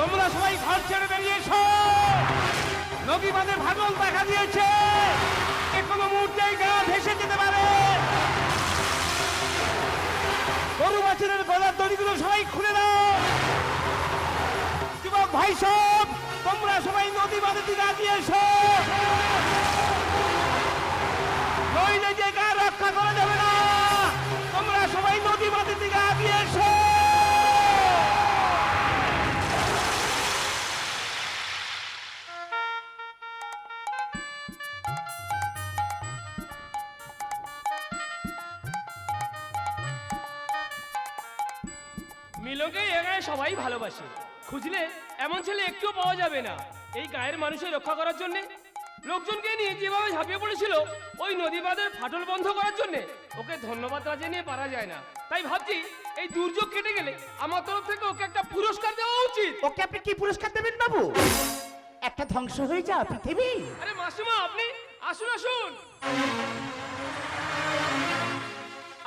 তোমরা সবাই ঘর ছেড়ে বেরিয়ে এসো। নদী বাঁধে ভাগল দেখা দিয়েছে। যে কোনো মুহূর্তেই গা ভেসে যেতে পারে। গরু বাছুরের গলার দড়িগুলো সবাই খুলে দাও। যুবক ভাই সব, তোমরা সবাই নদী বাঁধে দিকে আগিয়ে এসো। নইলে যে গা রক্ষা করা যাবে না। তোমরা সবাই নদী বাঁধে দিকে আগিয়ে এসো। সবাই ভালোবাসে। খুঁজলে এমন ছেলে একটুও পাওয়া যাবে না। এই গায়ের মানুষের রক্ষা করার জন্য লোকজনকে নিয়ে যেভাবে ঝাঁপিয়ে পড়েছিল ওই নদী বাঁধের ফাটল বন্ধ করার জন্য ওকে ধন্যবাদ না জানিয়ে পারা যায় না। তাই ভাবছি এই দুর্যোগ কেটে গেলে আমার তরফ থেকে ওকে একটা পুরস্কার দেওয়া উচিত। ওকে আপনি কি পুরস্কার দেবেন বাবু? একটা ধ্বংস হয়ে যা পৃথিবী। আরে মাসিমা আপনি আসুন আসুন।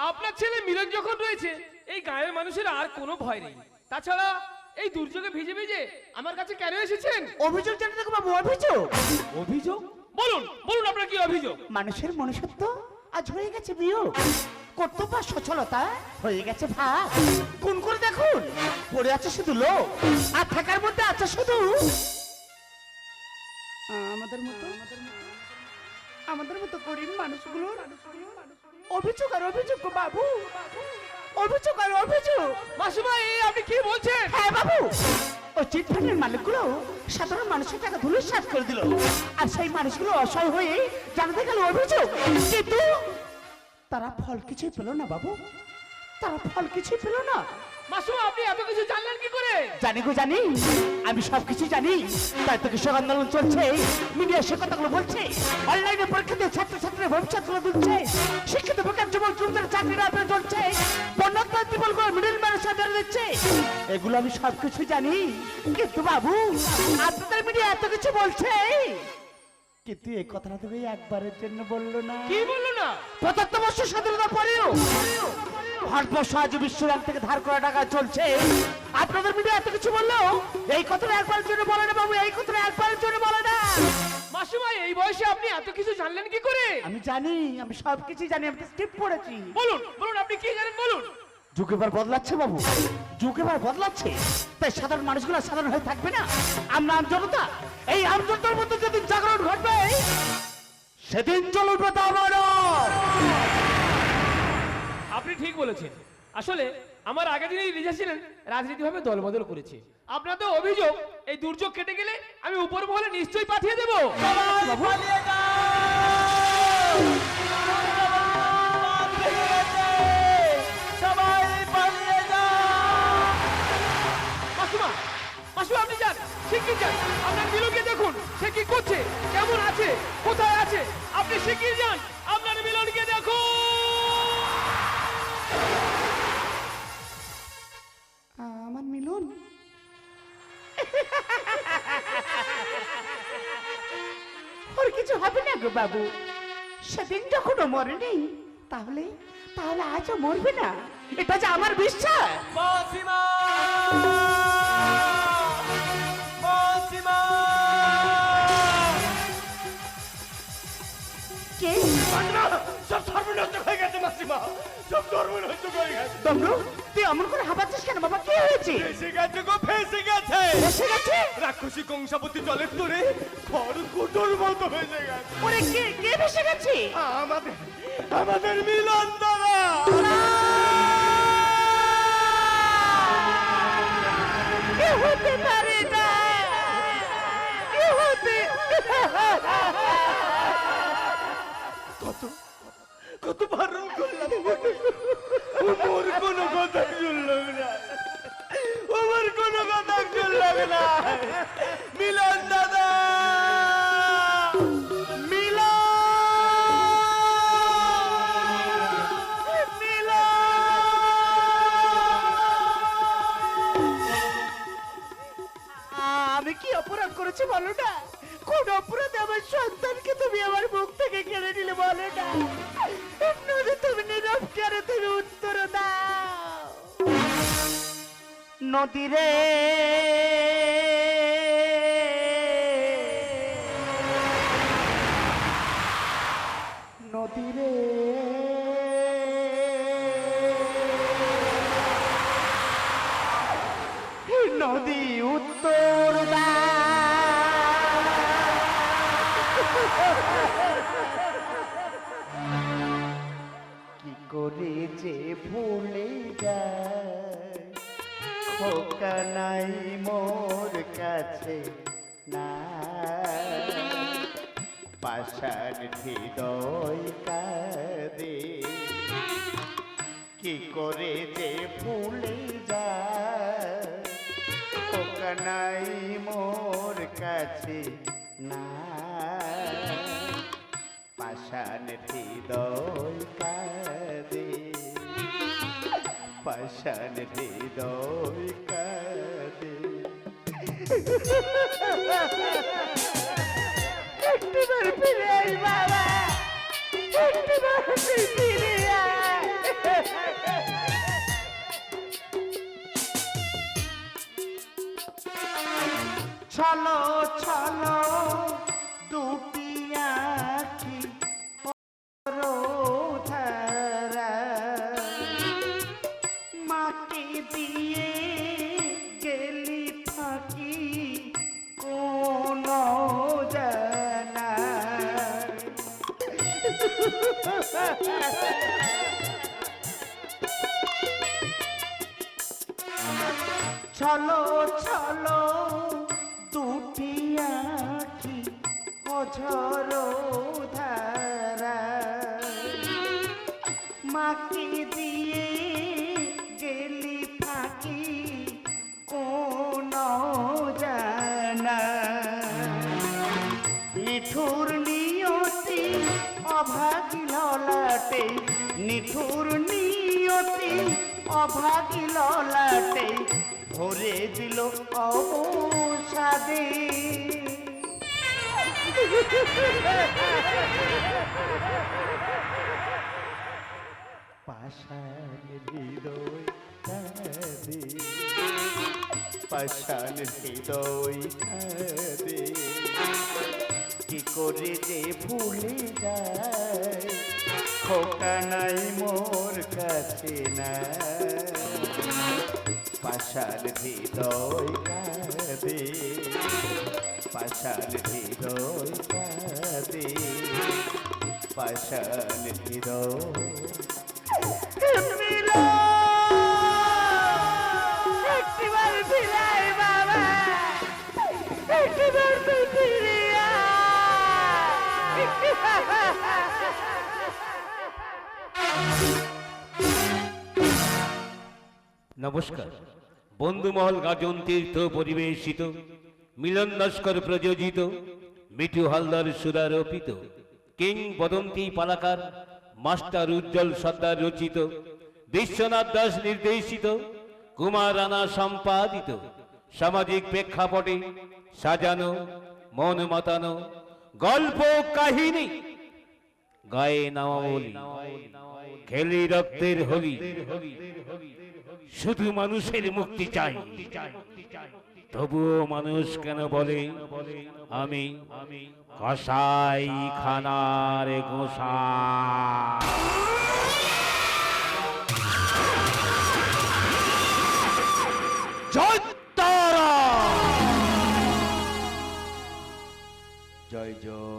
আপনার ছেলে মিলন যখন রয়েছে এই গায়ের মানুষের আর কোনো ভয় নেই। তাছাড়া এই দুর্যোগে ভিজে ভিজে আমার কাছে কেন এসেছেন? অভিযোগ দেখো বাবু অভিযোগ। অভিযোগ? বলুন বলুন আপনার কি অভিযোগ? মানুষের মনুষ্যত্ব আজ হয়ে গেছে বিয়োগ। কর্তব্য সচলতা হয়ে গেছে ভাগ। কোন করে দেখুন পড়ে আছে শুধু লোক আর থাকার মধ্যে আছে শুধু আমাদের মতো আমাদের মতো গরিব মানুষগুলো অভিযোগ আর অভিযোগ বাবু। অভিযোগ আর অভিযোগ। মাসিমা আপনি কি বলছেন? হ্যাঁ বাবু। ওই চিটফান্ডের মালিকগুলো সাধারণ মানুষের টাকা ধুলিসাৎ করে দিল। আর সেই মানুষগুলো অসহায় হয়ে জানাতে গেল অভিযোগ। কিন্তু তারা ফল কিছুই পেল না, বাবু। তারা ফল কিছুই পেল না। আপনি এত কিছু জানলেন কি করে? জানি গো, জানি। আমি সবকিছু জানি। তাই তো কৃষক আন্দোলন চলছে, মিডিয়া সে কথাগুলো বলছে, অনলাইনে পরীক্ষা দিয়ে ছাত্রছাত্রীর ভবিষ্যৎ গুলো তুলছে, শিক্ষিত বেকার যুবক যুবকদের চাকরির আবেদন চলছে বন্যাত্মার ত্রিপলগুলো মিডিল ম্যানের সাথে দিচ্ছে। এগুলো আমি সবকিছু জানি। কিন্তু বাবু, আপনাদের মিডিয়া এত কিছু বলছে। কিন্তু এই কথাটা তুমি একবারের জন্য বলল না? কি বলল না? পঁচাত্তর বছর স্বাধীনতা পরেও ভারতবর্ষ আজ বিশ্ব ব্যাংক থেকে ধার করা টাকা চলছে। আপনাদের মিডিয়া এত কিছু বলল? এই কথাটা একবারের জন্য বলে না বাবু এই কথাটা একবারের জন্য বলে না। মাসিমা এই বয়সে আপনি এত কিছু জানলেন কি করে? আমি জানি আমি সব কিছু জানি আমি স্ক্রিপ্ট পড়েছি বলুন বলুন আপনি কি জানেন? বলুন। যুগ এবার বদলাচ্ছে বাবু। যুগ এবার বদলাচ্ছে। তাই সাধারণ মানুষগুলো সাধারণ হয়ে থাকবে না? আমরা আম জনতা এই আম জনতার মধ্যে যেদিন জাগরণ ঘটবে সেদিন চলবে দাবানো আপনি ঠিক বলেছেন। আসলে আমার আগে যিনি লিডার ছিলেন রাজনীতিভাবে দলবদল করেছে। আপনাদের অভিযোগ এই দুর্যোগ কেটে গেলে আমি উপর মহলে নিশ্চয়ই পাঠিয়ে দেবো। মাসুমা আপনি যান শিগগির যান আপনার মিলনকে দেখুন সে কি করছে? কেমন আছে? কোথায় আছে? আপনি শিগগির যান? আপনার মিলনকে দেখুন। আমার মিলন? ওর কিছু হবে না গো বাবু। সেদিন যখন ও মরেনি তাহলে তাহলে আজও মরবে না। এটা যে আমার বিশ্বাস। সব হয়ে গেছে মাসিমা। সব সর্বনষ্ট হয়ে গেছে দমরু তুই অমন করে হাবাচ্ছিস কেন বাবা? কি হয়েছে? ফেসে গেছে গো ফেসে গেছে। এসে গেছে? রাক্ষসী কংসাবতী জলের তোরে খড়কুটোর মতো হয়েছে গেছে। ওরে কে কে ভেসে গেছে? আমাদের আমাদের মিলন এ হতে পারে না। হতে কত বারণ করলাম। ওর কোনো কথা শুনলাম না। আমার কোনো কথা শুনলাম না। মিলন দাদা! আমি কি অপরাধ করেছি বলো না? কোন অপরাধে আমার সন্তানকে তুমি আমার মুখ থেকে কেড়ে নিলে বলো না? প্রশ্নের তুমি উত্তর দাও। নদীরে। নদীরে। নদী উত্তর দা যে ভুলে যায়। খোকা নাই মোর কাছে না পাশার হৃদয় কাঁদে। কি করে যে ভুলে যায়। খোকা নাই মোর কাছে না পাশান হৃদয় কাঁদে। পাশান হৃদয় কাঁদে। একটিবার ফিরে আই বাবা একটিবার ফিরে আয় চলো চলো। অভাগী ললাটে, নিঠুর নিয়তি, অভাগী ললাটে, ভরে দিল অবসাদে। পাষাণ হৃদয় কাঁদে, পাষাণ হৃদয় কাঁদে। কি করে যে ভুলে যায়? খোকা নাই মোর কাছে না পাষাণ হৃদয় কাঁদে পাষাণ হৃদয় কাঁদে পাষাণ হৃদয়। একটিবার ফিরাই নমস্কার। বন্ধুমহল গাজন তীর্থ পরিবেশিত মিলন নস্কর প্রযোজিত মিঠু হালদার সুরারোপিত কিং বদন্তী পালাকার মাস্টার উজ্জ্বল সর্দার রচিত বিশ্বনাথ দাস নির্দেশিত কুমার রানা সম্পাদিত সামাজিক প্রেক্ষাপটে সাজানো মন মাতানো গল্প কাহিনী গায়ে নামাবলি খেলি রক্তের হোলি। শুধু মানুষের মুক্তি চাই। তবুও মানুষ কেন বলে আমি কসাই খানার গোসা জয় জয়।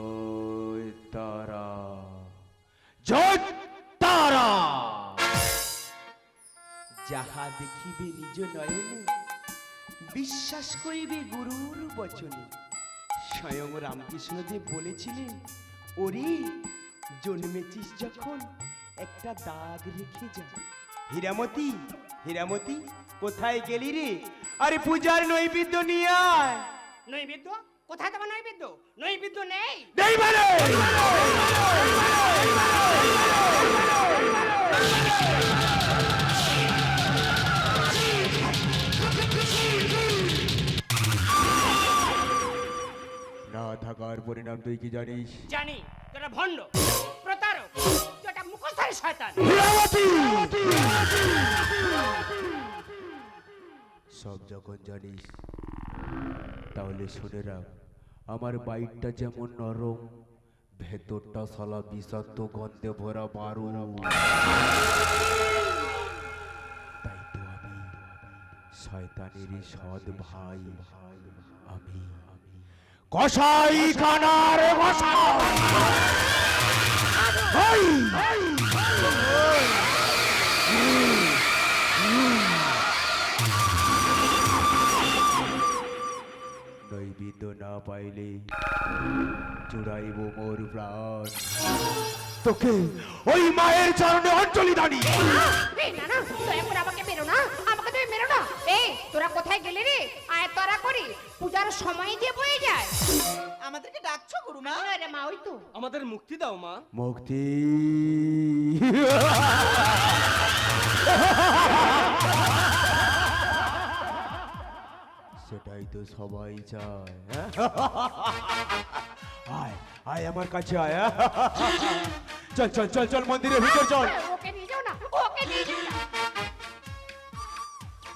যাহা দেখিবে নিজ নয়নে বিশ্বাস করিবে গুরুর বচনে। স্বয়ং রামকৃষ্ণদেব বলেছিলেন ওরে জন্মেছিস যখন একটা দাগ রেখে যা। হীরামতি হীরামতি কোথায় গেলি রে? আরে পূজার নৈবেদ্য নিয়ে আয়। নৈবেদ্য? কোথায় তোমার নৈবেদ্য? নৈবেদ্য নেই। নেই মানে না থাকার পরিণাম তুই কি জানিস? জানি তোরা ভণ্ড প্রতারক তোটা মুখস্থারি শয়তান। সব যখন জানিস তাহলে শুনে রাখ আমার বাইকটা যেমন নরম ভেতরটা সালা বিষাক্ত গন্ধে ভরা বারু। তাই তো আমি শয়তানের সৎ ভাই আমি। কসাই খানার নৈবেদ্য না পাইলে চুড়াইব মোর প্রাণ। তোকে ওই মায়ের চরণে অঞ্জলি দাঁড়ি এই না না দয়া করে আমাকে মেরো না আমাকে তুমি মেরো না। এই তোরা কোথায় গেলি রে? আয় তোরা করি। পূজার সময় দিয়ে বয়ে যায়। আমাদেরকে ডাকছো গুরুমা আরে মা ওই তো। আমাদের মুক্তি দাও মা। মুক্তি। সেটাই তো সবাই চায়। হ্যাঁ? আয় আয় আমার কাছে আয়। হ্যাঁ? চল চল চল চল মন্দিরের ভিতর চল। ওকে নিয়ে যাও না ওকে নিয়ে যাও না।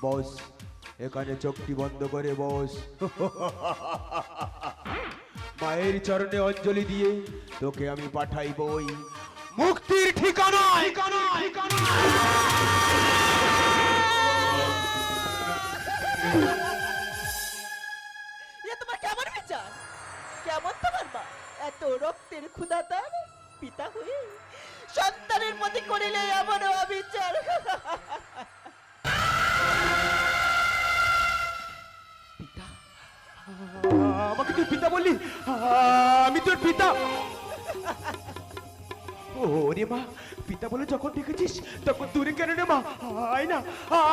বস। এখানে চোখটি বন্ধ করে বস। মায়ের চরণে অঞ্জলি দিয়ে তোকে আমি পাঠাইবই মুক্তির ঠিকানা তোমার কেমন বিচার? কেমন তোমার মা? এত রক্তের ক্ষুধা পিতা হয়ে সন্তানের প্রতি করিলে এমন অবিচার। আমাকে তুই পিতা বললি? আমি তোর পিতা। ওরে মা পিতা বলে যখন দেখেছিস তখন দূরে কেন রে মা? আয় না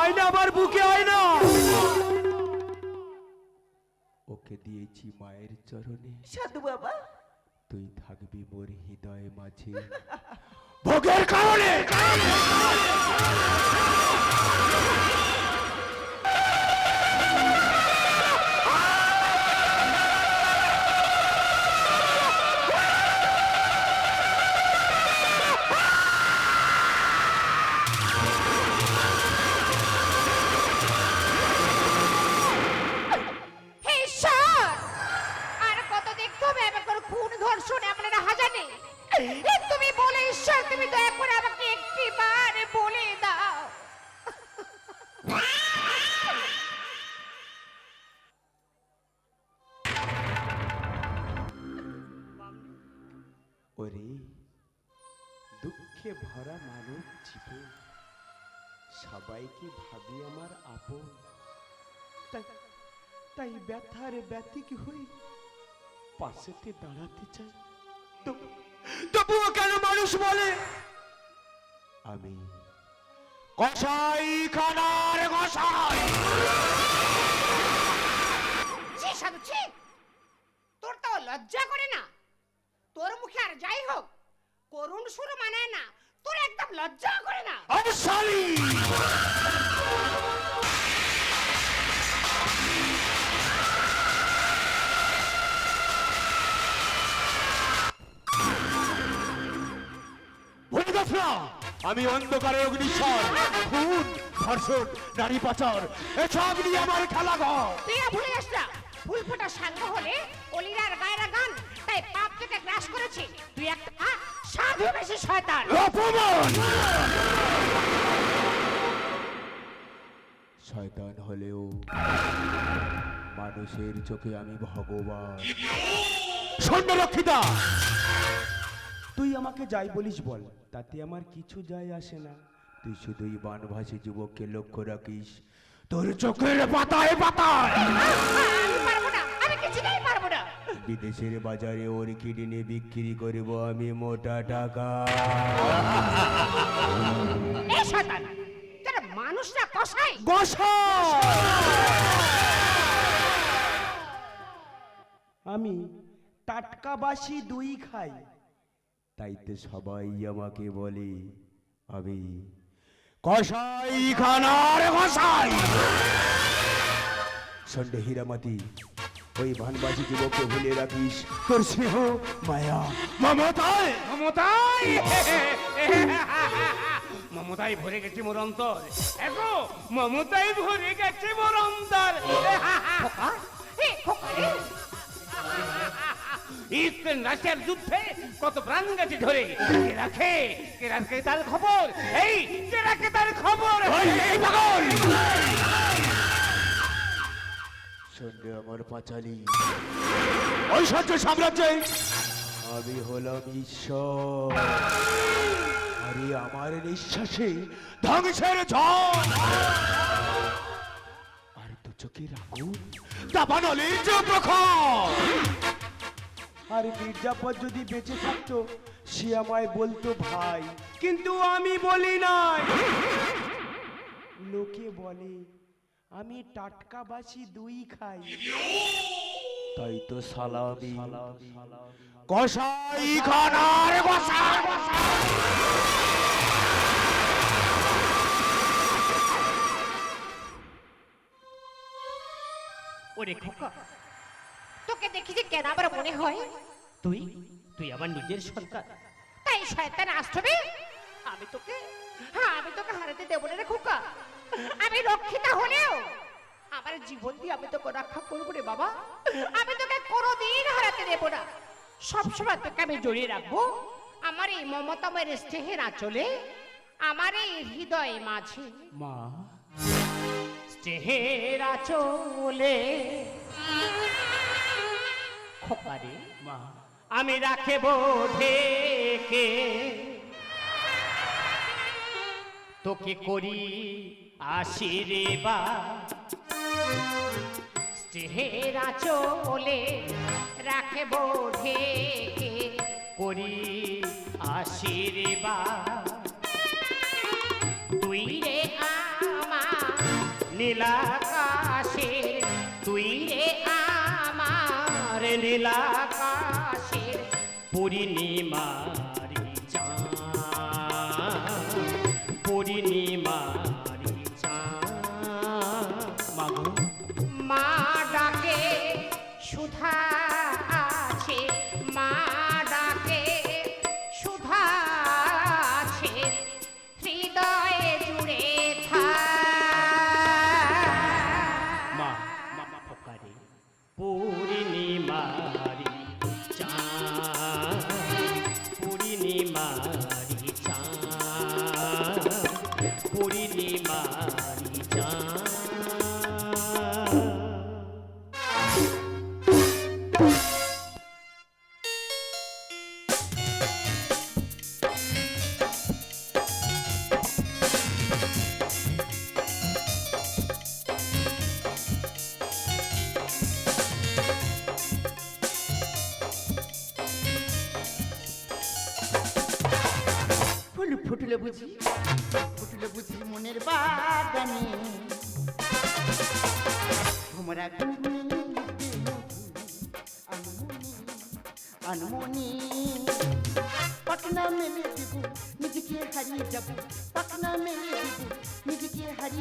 আয় না আমার বুকে আয় না ওকে দিয়েছি মায়ের চরণে। সাধু বাবা। তুই থাকবি মোর হৃদয় মাঝে। ভোগের কারণে। তাই ব্যথার ব্যতিক হয়ে পাশেতে দাঁড়াতে চাই। তবুও কেন মানুষ বলে আমি কসাই খানার কসাই ছি সাধু ছি। তোর তো লজ্জা করে না। তোর মুখে আর যাই হোক করুণ সুর মানায় না। তোর একদম লজ্জা করে না। অবসালী আমি অন্ধকারের অগ্নিশ্বর খুন ধর্ষণ নারী পাচার এসব নিয়ে আমার খেলা ঘর তুই ভুলে যাস না। ফুল ফোটা সাঙ্গ হলে অলিরার গায়রা গান তাই পাপ গ্রাস করেছে। তুই একটা সাধু বেশি শয়তান। অপমান! শয়তান হলেও মানুষের চোখে আমি ভগবান। সৈন্যরক্ষিতা! তুই আমাকে যাই বলিস বল তাতে আমার কিছু যায় আসে না। তুই শুধুই বানভাসী যুবককে লক্ষ্য রাখিস। তোর চোখের পাতায় পাতায়। আমি পারব না আমি কিছুতেই পারব না। বিদেশের বাজারে ওর কিডনি বিক্রি করব আমি মোটা টাকা। এই শয়তান তোর মানুষরা কষাই আমি টাটকা বাসি দুই খাই। তাই তো সবাই আমাকে বলে আমি কসাই খানার কসাই! সন্ডে হীরামাতি ওই ভানবাসী যুবককে ভুলে রাখিস। তোর স্নেহ মায়া। মমতায় মমতাই! মমতাই ভরে গেছে মোর অন্তর। এগো মমতাই ভরে গেছে মোর অন্তর। খোকা রে। ইউক্রেন রাশিয়ার যুদ্ধে কত প্রাণ গেছে ধরে কে রাখে কে রাখে তার খবর? এই কে রাখে তার খবর? এই পাগল! আমার পাঁচালি। সহ্য সাম্রাজ্যে। আমি হলাম ঈশ্বর। আরে আমার নিঃশ্বাসে ধ্বংসের ঝড়। আর দু চোখের আগুন দাবানো লিঞ্জ প্রখর আর মির্জাফর যদি বেঁচে থাকতো সে আমায় বলতো ভাই। কিন্তু আমি বলি নাই। লোকে বলে আমি টাটকা বাসি দুই খাই। তাই তো সালামি। কষাই খানার কষাই ওরে খোকা তোকে দেখি যে কেন আমার মনে হয়? তুই? তুই আমার নিজের সন্তান। তাই শয়তান আসবে? আমি তোকে হ্যাঁ আমি তোকে হারাতে দেবো না রে খোকা। আমি রক্ষিতা হলেও আমার জীবন দিয়ে আমি তোকে রক্ষা করব রে বাবা। আমি তোকে কোনোদিন হারাতে দেবো না। সবসময় তোকে আমি জড়িয়ে রাখব। আমার এই মমতামের স্নেহের আঁচলে আমার এই হৃদয় মাঝে। মা স্নেহের আচলে। খোকারে মা। আমি রাখেব ঢেকে তোকে করি আশীর্বাদ। স্নেহের আঁচলে রাখব ঢেকে করি আশীর্বাদ। তুই রে আমার নীলাকাশে নীলাকাশের পূর্ণিমারি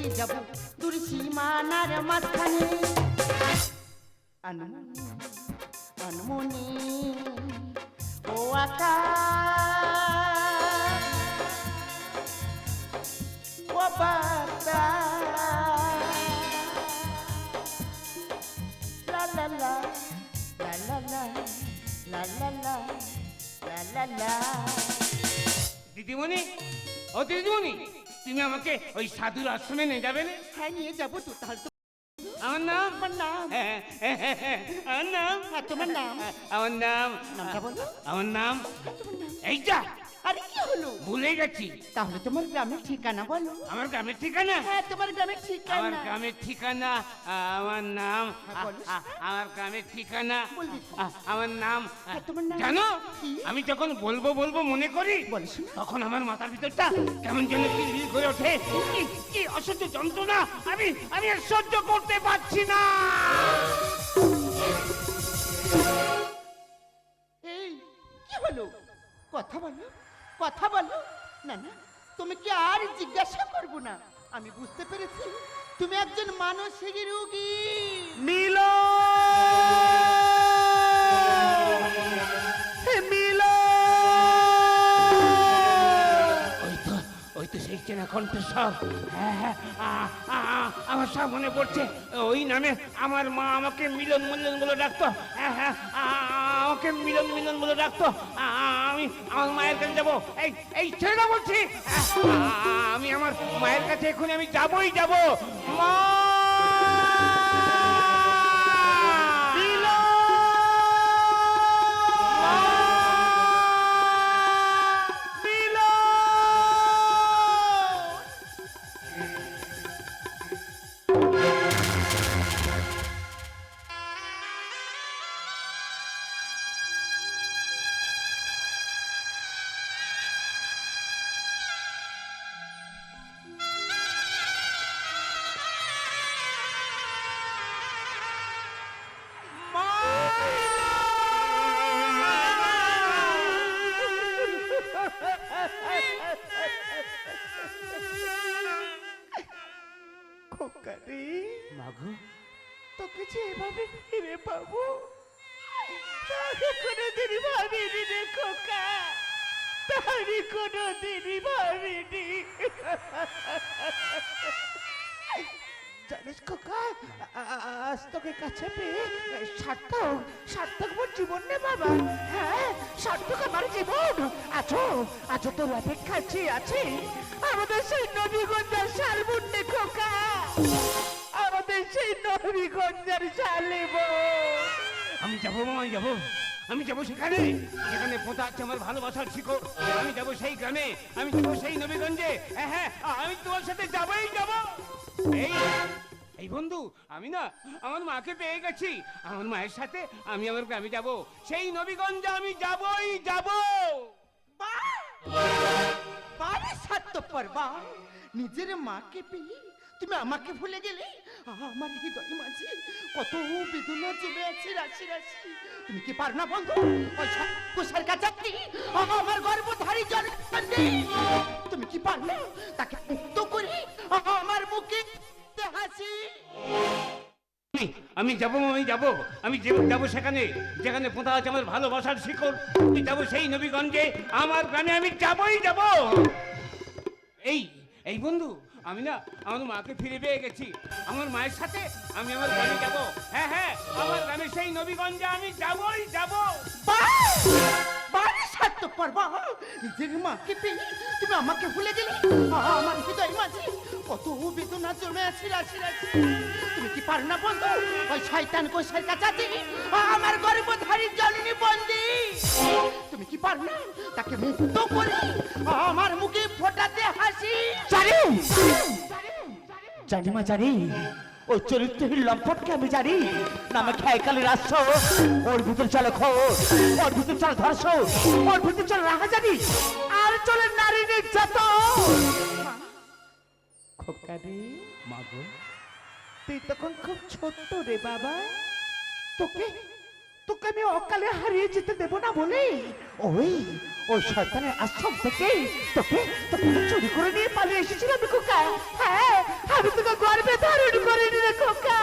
হারিয়ে যাব দূর সীমানার মাঝখানে আনমনি ও আকাশ ও la la, la la la, la la la. দিদিমণি ও দিদিমণি তুমি আমাকে ওই সাধুর আশ্রমে নিয়ে যাবে না? হ্যাঁ নিয়ে যাব তো তাহলে তো আমার নাম? আমার নাম। হ্যাঁ, হ্যাঁ, হ্যাঁ, আমার নাম? তোমার নাম? আমার নাম নামটা বলো। আমার নাম এই যা এইটা আরে কি হলো ভুলে গেছি তাহলে তোমার গ্রামের ঠিকানা বলো আমার গ্রামের ঠিকানা হ্যাঁ তোমার গ্রামের আমার ঠিকানা গ্রামের ঠিকানা আমার নাম হ্যাঁ, বলো। আ- আ- আমার গ্রামের ঠিকানা বলবি। আ- আমার নাম হ্যাঁ, তোমার নাম? জানো কি? আমি যখন বলব বলব মনে করি বলো শোনো। তখন আমার মাথার ভিতরটা কেমন যেন কিলবিল করে ওঠে কি কি অসহ্য যন্ত্রণা আমি আমি আর সহ্য করতে পারছি না এই কি হলো কথা বলো কথা বলো। না না তুমি কি আর জিজ্ঞাসা করব না? আমি বুঝতে পেরেছি। তুমি একজন মানসিক রোগী। মিল মিল ওই তো ওই তো সেই চেনা কণ্ঠস্বর। হ্যাঁ হ্যাঁ আমার সব মনে পড়ছে। ওই নামে আমার মা আমাকে মিলন মিলন বলে ডাকতো। হ্যাঁ হ্যাঁ আমাকে মিলন মিলন বলে ডাকতো। আমি আমার মায়ের কাছে যাব। এই এই ছেলেটা বলছি আমি আমার মায়ের কাছে এখন আমি যাবই যাব। মা! আমার জীবন। আছো আছো তোর অপেক্ষা আছি। আমাদের সেই নবীগঞ্জের শালবুন্ডে খোকা। আমাদের সেই নবীগঞ্জের শালিব। আমি যাব আমি যাব। আমি যাব সেখানে। যেখানে পোতা আছে আমার ভালোবাসার শিকড়। আমি যাব সেই গ্রামে। আমি যাব সেই নবীগঞ্জে। হ্যাঁ হ্যাঁ আমি তোমার সাথে যাবোই, যাব। এই এই বন্ধু, আমি না আমার মাকে পেয়ে গেছি। আমার মায়ের সাথে আমি আমার গ্রামে যাব। সেই নবীগঞ্জে আমি যাবই, যাব। নিজের মাকে পেয়ে তুমি আমাকে ভুলে গেলে? আমার হৃদয় মাঝে কত বেদনা জমে আছে, রাশি রাশি। তুমি কি পার না বন্ধু? কুশার কাছাটি আমার গর্ভধারী জন তুমি কি পার না? তাকে মুক্ত করে আমার মুখে হাসি? আমি যাব আমি যাব আমি যাব সেখানে যেখানে পোতা আছে আমার ভালোবাসার শিকড়। আমি যাব সেই নবীগঞ্জে আমার গ্রামে আমি যাবোই যাব। এই এই বন্ধু আমি না আমার মাকে ফিরে পেয়ে গেছি। আমার মায়ের সাথে আমি আমার গ্রামে যাব। হ্যাঁ হ্যাঁ আমার গ্রামে সেই নবীগঞ্জে আমি যাবোই যাব। বারে স্বার্থপর বা নিজের মাকে পেয়ে তুমি আমাকে ভুলে গেলে? আমার হৃদয় মাঝে কত বেদনা জমে আছে রাশি রাশি তুমি কি পার না বন্ধু? ওই শয়তান কোষের কাছাতে আমার গর্ভধারী জননী বন্দি। তুমি কি পার না? তাকে মুক্ত করে আমার মুখে ফোটাতে হাসি। জানি। জানি। মা জানি। ওই চরিত্রহীন লম্পটকে আমি জানি। নামে খেয়াকালি রাষ্ট্র ওর ভিতর চলে খোঁজ ওর ভিতর চলে ধর্ষ। ওর ভিতর চলে রাহা জানি। তুই তখন খুব ছোট্ট রে বাবা। তোকে তোকে আমি অকালে হারিয়ে যেতে দেব না বলে। ওই ওই শয়তানের আশ্রম থেকে তোকে তোকে চুরি করে নিয়ে পালিয়ে এসেছিলাম খোকা। হ্যাঁ আমি তোকে গর্বে ধারণ করে রে খোকা।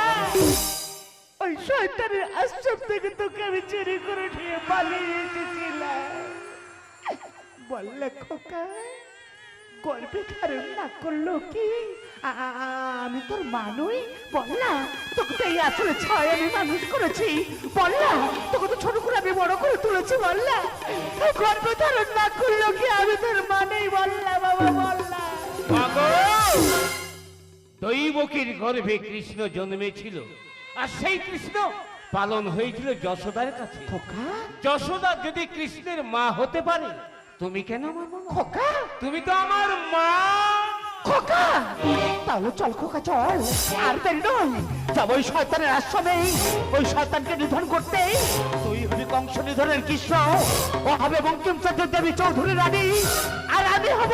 ওই শয়তানের আশ্রম থেকে তোকে আমি চুরি করে নিয়ে পালিয়ে এসেছিলাম। বললে খোকা গর্বে ধারণ না করল কি? আমি তোর মানুই? বল না তোকে তো এই আসলে ছয় আমি মানুষ করেছি। বল না তোকে তো ছোট করে আমি বড় করে তুলেছি বল না। ও ধারণ না করল কি আমি তোর মানেই বল না বাবা বল না। দৈবকীর গর্ভে কৃষ্ণ জন্মেছিল আর সেই কৃষ্ণ পালন হয়েছিল যশোদার কাছে। খোকা? যশোদা যদি কৃষ্ণের মা হতে পারে তুমি কেন? খোকা? তুমি তো আমার মা! খোকা! তাহলে চল খোকা, চল। আর দেরি নয়। যাব ওই শয়তানের আশ্রমে। ওই শয়তানকে নিধন করতে। তুই হবি কংস নিধনের কৃষ্ণ। ও হবে বঙ্কিমচন্দ্র দেবী চৌধুরী রানী। আর আমি হব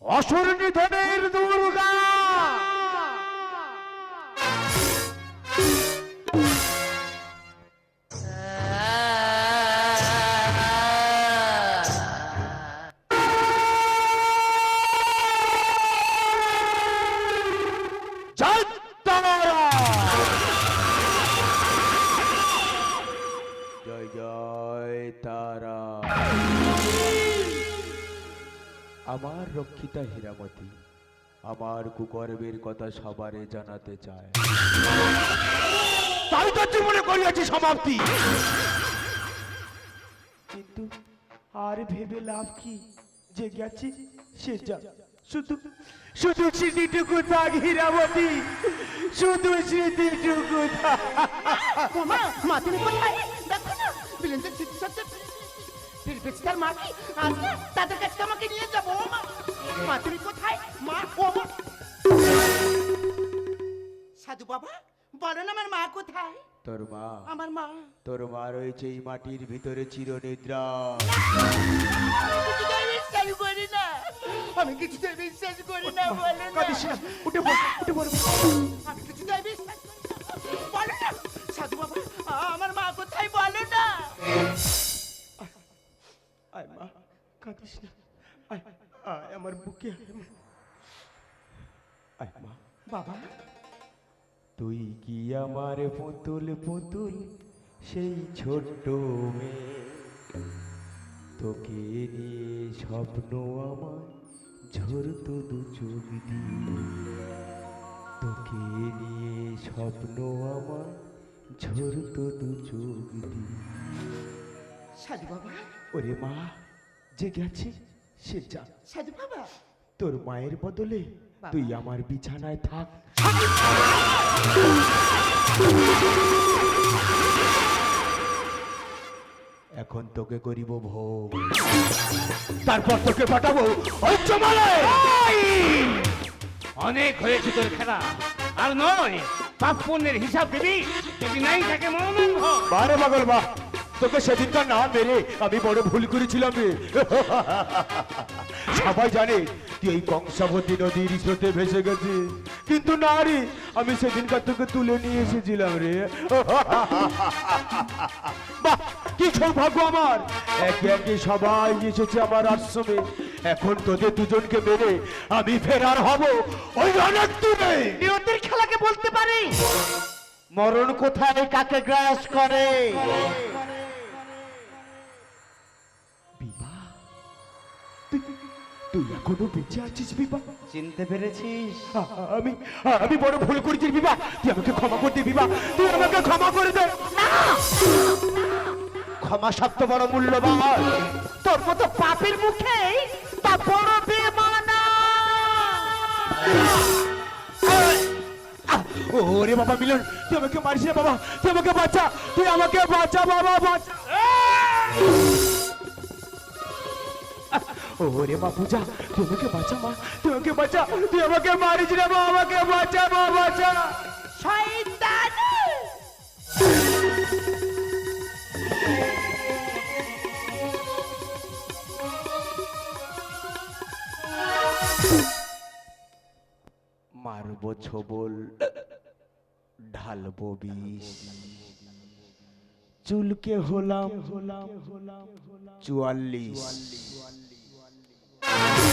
অসুর নিধনের দুর্গা। আমার রক্ষিতা হীরামতি আমার কুকর্মের কথা সবারে জানাতে চায়। তাই তো জীবনে করিয়াছি সমাপ্তি। কিন্তু আর ভেবে লাভ কি? যে গেছে সে যা। শুধু শুধু স্মৃতিটুকু থাক হীরাবতী শুধু স্মৃতিটুকু থাক। মা তুমি কোথায়? দেখো না। বিলেন্দ্র স্মৃতি সত্য ফিরবেছি তার মা কি? আজ তাদের কাছে আমাকে নিয়ে যাব মা। মা তুমি কোথায়? মা ও মা। সাধু বাবা বলো না আমার মা কোথায়? তোর মা। আমার মা। তোর মা রয়েছে এই মাটির ভিতরে চিরনিদ্রা। বিশ্বাস করি না। আমি কিছুতেই বিশ্বাস করি না বলো না। উঠে পড় উঠে পড়। আমি কিছুতেই বিশ্বাস করি না। বলো না। সাধু বাবা আমার মা কোথায়? বলো না। আমার বুকে বাবা তুই কি আমার পুতুল পুতুল সেই ছোট্ট মেয়ে? তোকে নিয়ে স্বপ্ন আমার ঝরতো দু চোখ দিয়ে। তোকে নিয়ে স্বপ্ন আমার ঝরতো দু চোখ দিয়ে। সাধু বাবা। ওরে মা যে গেছে সে যা। সাধু বাবা। তোর মায়ের বদলে তুই আমার বিছানায় থাক। এখন তোকে করিব ভোগ। তারপর তোকে পাঠাবো অনেক হয়েছে তোর খেলা। আর নয় পাপ পুণ্যের হিসাব দিবি। যদি নাই থাকে মনোনন্দ বারে পাগল বা। তোকে সেদিনকার না মেরে আমি বড় ভুল করেছিলাম রে। সবাই জানে তুই এই কংসাবতী নদীর স্রোতে ভেসে গেছিস কিন্তু না রে, আমি সেদিনকার তোকে তুলে নিয়ে এসেছিলাম রে। বাহ, কি সৌভাগ্য আমার। একে একে সবাই এসেছে আমার আশ্রমে। এখন তোদের দুজনকে মেরে আমি ফেরার হব। ওই অনেক দূরে নিয়তির খেলাকে বলতে পারি? মরণ কোথায়, কাকে গ্রাস করে? তুই এখনও বেঁচে আছিস বিভা? চিনতে পেরেছিস? আমি আমি বড় ভুল করেছি বিভা। তুই আমাকে ক্ষমা করে দে বিভা। তুই আমাকে ক্ষমা করে দে। ক্ষমা সত্য বড় মূল্যবান। তোর মতো পাপের মুখে তা বড় বেমানা। ওরে বাবা মিলন তুই আমাকে মারিস বাবা। তুই আমাকে বাঁচা তুই আমাকে বাঁচা বাবা বাঁচা। ওরে মা পূজা তুই আমাকে বাঁচা মা তুই আমাকে বাঁচা তুই আমাকে মারিস না বাবা আমাকে বাঁচা বাবা বাঁচা। শয়তান! মারবো ছবল ঢালবো বিষ। চুলকে হলাম হলাম হলাম চুয়াল্লিশ। Yeah.